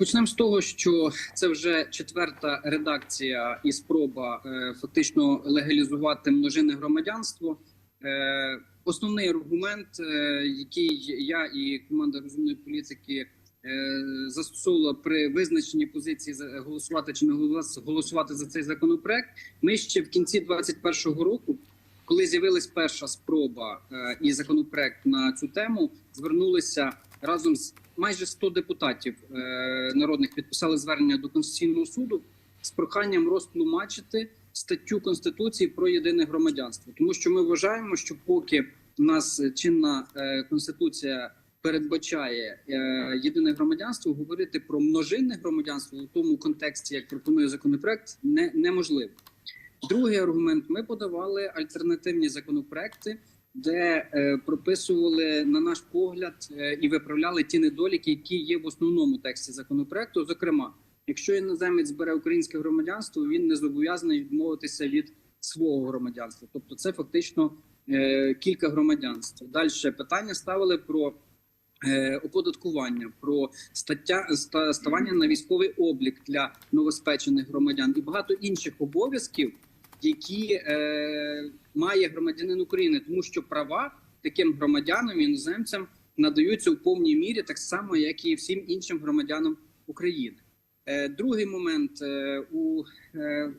Почнемо з того, що це вже четверта редакція і спроба е, фактично легалізувати множинне громадянство. Е, основний аргумент, е, який я і команда розумної політики застосовувала при визначенні позиції голосувати чи не голос- голосувати за цей законопроект. Ми ще в кінці 2021 року, коли з'явилась перша спроба е, і законопроект на цю тему, звернулися разом з майже 100 депутатів е, народних підписали звернення до конституційного суду з проханням розтлумачити статтю конституції про єдине громадянство, тому що ми вважаємо, що поки в нас чинна е, конституція передбачає єдине громадянство, говорити про множинне громадянство у тому контексті, як пропонує законопроект, не неможливо. Другий аргумент: ми подавали альтернативні законопроекти, де е, прописували на наш погляд е, і виправляли ті недоліки, які є в основному тексті законопроекту. Зокрема, якщо іноземець бере українське громадянство, він не зобов'язаний відмовитися від свого громадянства. Тобто, це фактично е, кілька громадянств. Далі питання ставили про. е, Оподаткування про стаття ста- ставання на військовий облік для новоспечених громадян і багато інших обов'язків, які е, має громадянин України, тому що права таким громадянам іноземцям надаються у повній мірі, так само як і всім іншим громадянам України. Е, другий момент е, у е,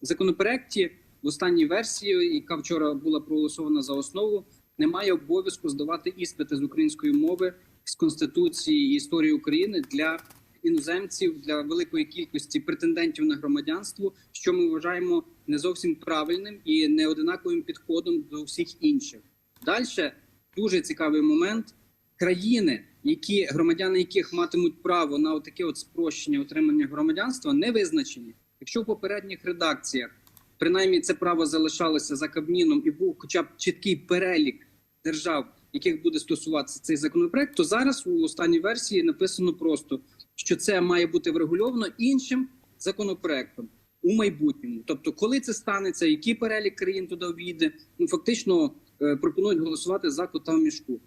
законопроекті в останній версії, яка вчора була проголосована за основу, немає обов'язку здавати іспити з української мови з конституції і історії України для іноземців для великої кількості претендентів на громадянство, що ми вважаємо не зовсім правильним і не одинаковим підходом до всіх інших. Далі дуже цікавий момент. Країни, які громадяни яких матимуть право на таке от спрощення отримання громадянства, не визначені. Якщо в попередніх редакціях принаймні це право залишалося за Кабміном і був хоча б чіткий перелік держав, яких буде стосуватися цей законопроект, то зараз у останній версії написано просто, що це має бути врегульовано іншим законопроектом у майбутньому. Тобто, коли це станеться, який перелік країн туди війде, ну фактично е, пропонують голосувати за кота в мішку.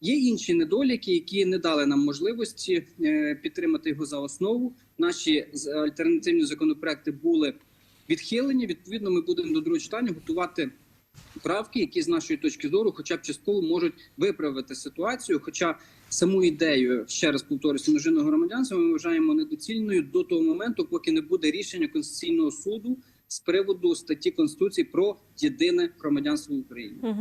Є інші недоліки, які не дали нам можливості е, підтримати його за основу. Наші альтернативні законопроекти були відхилені. Відповідно, ми будемо до другого читання готувати правки, які з нашої точки зору, хоча б частково можуть виправити ситуацію. Хоча саму ідею ще раз повторюся, множинного громадянства ми вважаємо недоцільною до того моменту, поки не буде рішення конституційного суду з приводу статті конституції про єдине громадянство в Україні.